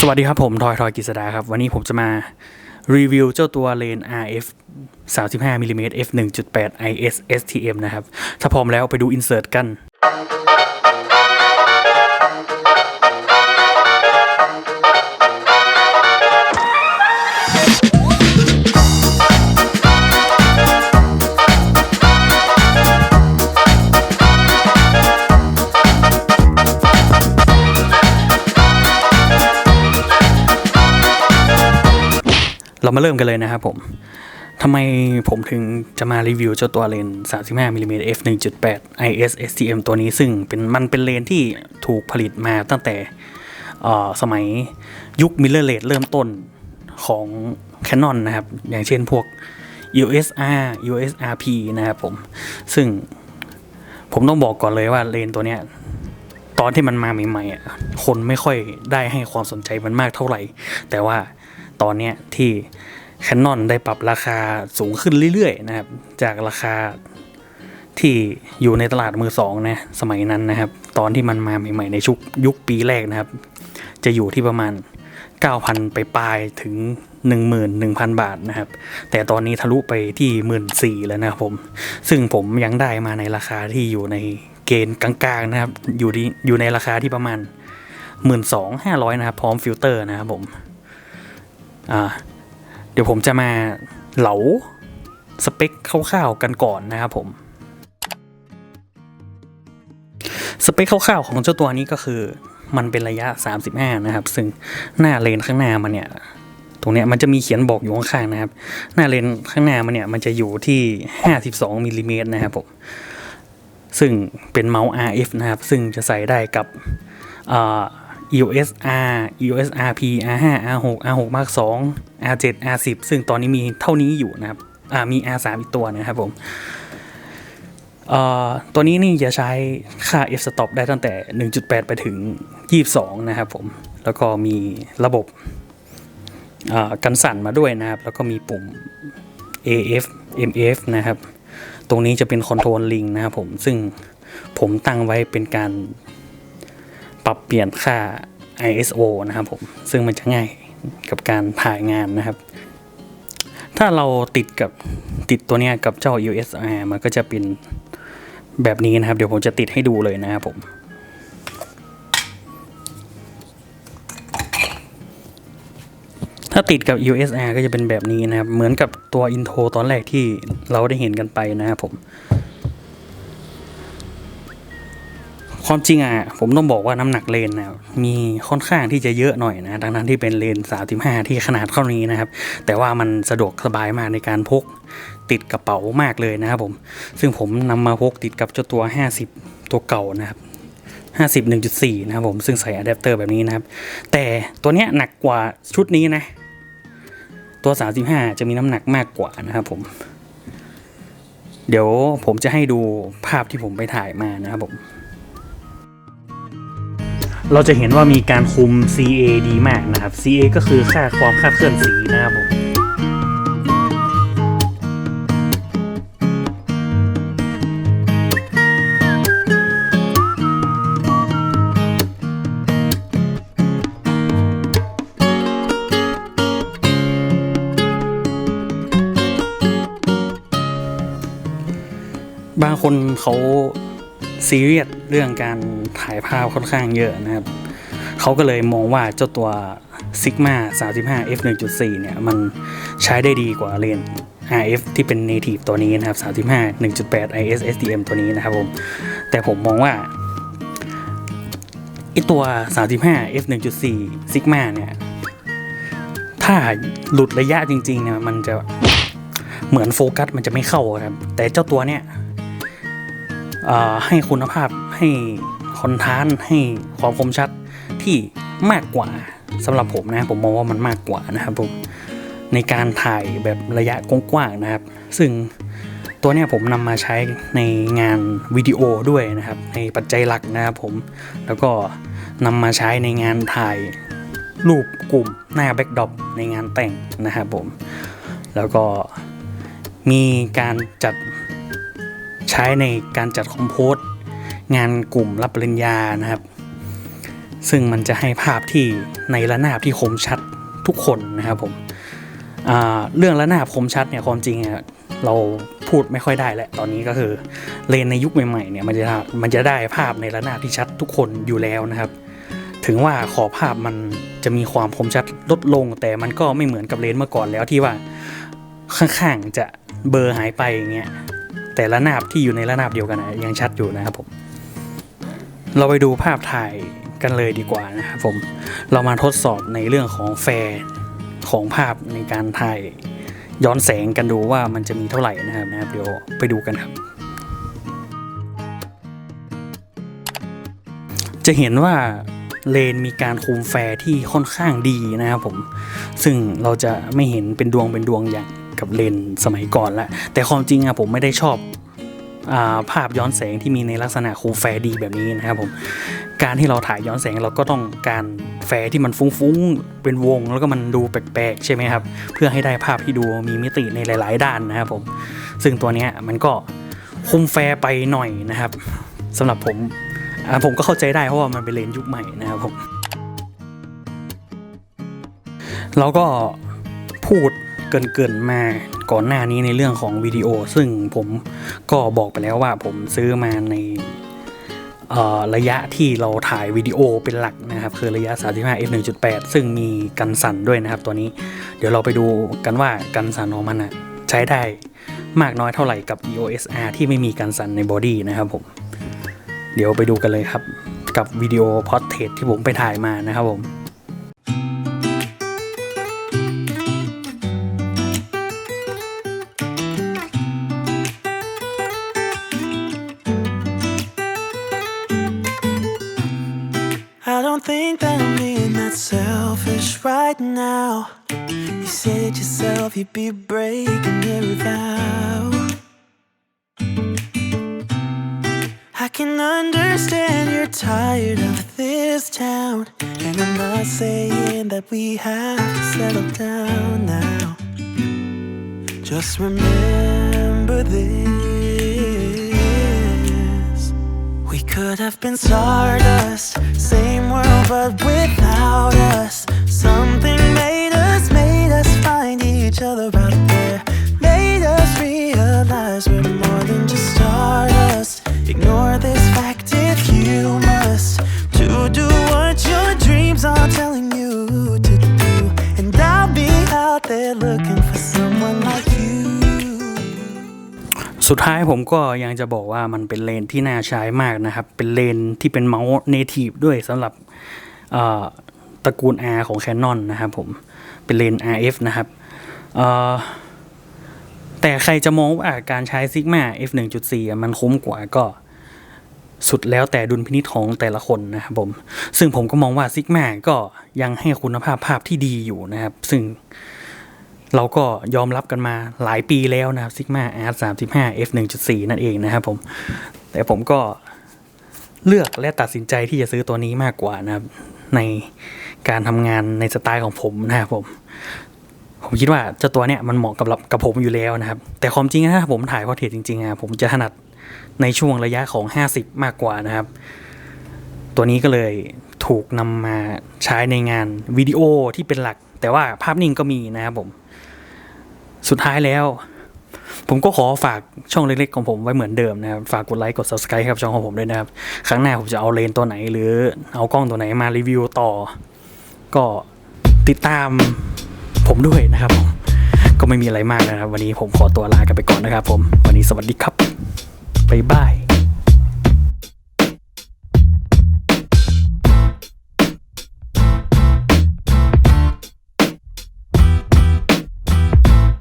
สวัสดีครับผมทอยทอยกิษดาครับ วันนี้ผมจะมารีวิวเจ้าตัวเลน RF 35มิลลิเมตร f 1.8 IS STM นะครับ ถ้าพร้อมแล้วไปดูอินเสิร์ตกัน เรามาเริ่มกันเลยนะครับผมทำไมผมถึงจะมารีวิวเจ้าตัวเลน 35มิลลิเมตร f 1.8 IS STM ตัวนี้ซึ่งเป็นมันเป็นเลนที่ถูกผลิตมาตั้งแต่สมัยยุคมิลเลอร์เลเริ่มต้นของ Canon นะครับ อย่างเช่นพวก USR USRP นะครับผม ซึ่งผมต้องบอกก่อนเลยว่าเลนตัวเนี้ยตอนที่มันมาใหม่ๆอะคนไม่ค่อยได้ให้ความสนใจมันมากเท่าไหร่ แต่ว่า ตอนนี้ที่ Canon ได้ปรับราคาสูงขึ้นเรื่อยๆนะครับ จากราคาที่อยู่ในตลาดมือสองนะสมัยนั้นนะครับ ตอนที่มันมาใหม่ๆในชุกยุคปีแรกนะครับ จะอยู่ที่ประมาณ 9,000 ไปปลายถึง 11,000 บาทนะครับ แต่ตอนนี้ทะลุไปที่ 14,000แล้วนะครับผม ซึ่งผมยังได้มาในราคาที่อยู่ในเกณฑ์กลางๆนะครับ อยู่ที่อยู่ในราคาที่ประมาณ 12,500 นะครับ พร้อมฟิลเตอร์นะครับผม เดี๋ยวผมจะมาเหลาสเปคคร่าวๆกันก่อนนะครับผม สเปคคร่าวๆของเจ้าตัวนี้ก็คือมันเป็นระยะ 35 นะครับ ซึ่งหน้าเลนข้างหน้ามันเนี่ย ตรงเนี้ยมันจะมีเขียนบอกอยู่ข้างๆนะครับ หน้าเลนข้างหน้ามันเนี่ยมันจะอยู่ที่ 52มิลลิเมตรนะครับผม ซึ่งเป็นเมาส์ RF นะครับ ซึ่งจะใส่ได้กับ EOS R EOS RP R5 R6 R6 Mark 2 R7 R10 ซึ่งตอนนี้มีเท่านี้อยู่นะครับอ่ามี R3 อีกตัวนะครับผมอ่อตัวนี้นี่จะใช้ค่า f stop ได้ตั้งแต่ 1.8 ไปถึง 22 นะครับผม แล้วก็มีระบบอ่ากันสั่นมาด้วยนะครับ แล้วก็มีปุ่ม AF MF นะครับ ตรงนี้จะเป็นคอนโทรลลิงนะครับผม ซึ่งผมตั้งไว้เป็นการ ปรับเปลี่ยนค่า ISO นะครับผมซึ่งมันจะง่ายกับการถ่ายงานนะครับ ถ้าเราติดกับติดตัวเนี้ยกับเจ้า USR มันก็จะเป็นแบบนี้นะครับ เดี๋ยวผมจะติดให้ดูเลยนะครับผมถ้าติดกับ USR ก็จะเป็นแบบนี้นะครับ เหมือนกับตัวอินโทรตอนแรกที่เราได้เห็นกันไปนะครับผม ความจริงอะผมต้องบอกว่าน้ำหนักเลนนะมีค่อนข้างที่จะเยอะหน่อยนะดังนั้นที่เป็นเลน35 ที่ขนาดเท่านี้นะครับ แต่ว่ามันสะดวกสบายมากในการพกติดกระเป๋ามากเลยนะครับผม ซึ่งผมนำมาพกติดกับเจ้าตัว 50 ตัวเก่านะครับ50 1.4 นะครับผมซึ่งใส่อะแดปเตอร์แบบนี้นะครับ แต่ตัวเนี้ยหนักกว่าชุดนี้นะ ตัว 35 จะมีน้ำหนักมากกว่านะครับผม เดี๋ยวผมจะให้ดูภาพที่ผมไปถ่ายมานะครับผม เราจะเห็นว่ามีการคุม CA ดีมากนะครับ CA ก็คือค่าความคาดเคลื่อนสีนะครับผมบางคนเขา ซีเรียสเรื่องการถ่ายภาพค่อนข้างเยอะนะครับเขาก็เลยมองว่าเจ้าตัว Sigma 35 f 1.4เนี่ยมันใช้ได้ดีกว่าเลน RF ที่เป็น native ตัวนี้นะครับ35 1.8 IS SDM ตัวนี้นะครับผมแต่ผมมองว่าไอตัว 35 f 1.4 Sigma เนี่ยถ้าหลุดระยะจริงๆเนี่ยมันจะเหมือนโฟกัสมันจะไม่เข้าครับ แต่เจ้าตัวเนี่ย ให้คุณภาพให้คอนทานให้ความคมชัดที่มากกว่าสำหรับผมนะผมมองว่ามันมากกว่านะครับผมในการถ่ายแบบระยะกว้างๆนะครับ ซึ่งตัวนี้ผมนำมาใช้ในงานวิดีโอด้วยนะครับ ในปัจจัยหลักนะครับผมแล้วก็นำมาใช้ในงานถ่ายรูปกลุ่มหน้าแบ็กดอปในงานแต่งนะครับผมแล้วก็มีการจัด ใช้ในการจัดคอมโพสงานกลุ่มรับปริญญานะครับ ซึ่งมันจะให้ภาพที่ในระนาบที่คมชัดทุกคนนะครับผมเรื่องระนาบคมชัดเนี่ยความจริงเราพูดไม่ค่อยได้แหละตอนนี้ก็คือเลนในยุคใหม่ๆเนี่ยมันจะมันจะได้ภาพในระนาบที่ชัดทุกคนอยู่แล้วนะครับ ถึงว่าขอบภาพมันจะมีความคมชัดลดลง แต่มันก็ไม่เหมือนกับเลนเมื่อก่อนแล้วที่ว่าข้างๆจะเบลอร์หายไปอย่างเงี้ย แต่ระนาบที่อยู่ในระนาบเดียวกันนะยังชัดอยู่นะครับผมเราไปดูภาพถ่ายกันเลยดีกว่านะครับผมเรามาทดสอบในเรื่องของแฟร์ของภาพในการถ่ายย้อนแสงกันดูว่ามันจะมีเท่าไหร่นะครับนะครับ เดี๋ยวไปดูกันครับ จะเห็นว่าเลนมีการคุมแฟร์ที่ค่อนข้างดีนะครับผม ซึ่งเราจะไม่เห็นเป็นดวงเป็นดวงอย่าง กับเลนสมัยก่อนละแต่ความจริงอะผมไม่ได้ชอบอาภาพย้อนแสงที่มีในลักษณะคุมแฟดีแบบนี้นะครับผมการที่เราถ่ายย้อนแสงเราก็ต้องการแฟที่มันฟุ้งๆ เป็นวงแล้วก็มันดูแปลกๆ ใช่ไหมครับ เพื่อให้ได้ภาพที่ดูมีมิติในหลาย ๆ ด้านนะครับผมซึ่งตัวนี้มันก็คุมแฟไปหน่อยนะครับสำหรับผมผมก็เข้าใจได้เพราะว่ามันเป็นเลนยุคใหม่นะครับผมแล้วก็พูด เกินๆมาก่อนหน้านี้ในเรื่องของวิดีโอ ซึ่งผมก็บอกไปแล้วว่าผมซื้อมาในระยะที่เราถ่ายวิดีโอเป็นหลักนะครับ คือระยะ 35 f 1.8 ซึ่งมีกันสั่นด้วยนะครับตัวนี้ เดี๋ยวเราไปดูกันว่ากันสั่นของมันอะใช้ได้มากน้อยเท่าไหร่กับ EOS R ที่ไม่มีกันสั่นในบอดี้นะครับผม เดี๋ยวไปดูกันเลยครับ กับวิดีโอพอร์เทรตที่ผมไปถ่ายมานะครับผม think that I'm being that selfish right now. You said yourself you'd be breaking every vow. I can understand you're tired of this town. And I'm not saying that we have to settle down now. Just remember this. Could have been stardust, same world but without us. Something made us, made us find each other out สุดท้ายผมก็ยังจะบอกว่ามันเป็นเลนที่น่าใช้มากนะครับ เป็นเลนที่เป็นเมาส์เนทีฟด้วยสำหรับตระกูล R ของ Canon นะครับผม เป็นเลน RF นะครับแต่ใครจะมองว่าการใช้ Sigma f 1.4 มันคุ้มกว่าก็สุดแล้วแต่ดุลพินิจของแต่ละคนนะครับผม ซึ่งผมก็มองว่า Sigma ก็ยังให้คุณภาพภาพที่ดีอยู่นะครับ ซึ่ง เราก็ยอมรับกันมาหลายปีแล้วนะครับ Sigma R 35 f 1.4นั่นเองนะครับผม แต่ผมก็เลือกและตัดสินใจที่จะซื้อตัวนี้มากกว่านะครับ ในการทำงานในสไตล์ของผมนะครับผม ผมคิดว่าเจ้าตัวเนี้ยมันเหมาะกับกับผมอยู่แล้วนะครับ แต่ความจริงนะถ้าผมถ่ายพอเทรจริงๆอะผมจะถนัดในช่วงระยะของ 50 มากกว่านะครับ ตัวนี้ก็เลยถูกนำมาใช้ในงานวิดีโอที่เป็นหลัก แต่ว่าภาพนิ่งก็มีนะครับผม สุดท้ายแล้ว ผมก็ขอฝากช่องเล็กๆของผมไว้เหมือนเดิมนะครับ ฝากกดไลค์กด subscribe ให้กับช่องของผมด้วยนะครับ ครั้งหน้าผมจะเอาเลนส์ตัวไหน หรือเอากล้องตัวไหนมารีวิวต่อ ก็ติดตามผมด้วยนะครับผมก็ไม่มีอะไรมากนะครับ วันนี้ผมขอตัวลากันไปก่อนนะครับผม วันนี้สวัสดีครับบ๊ายบาย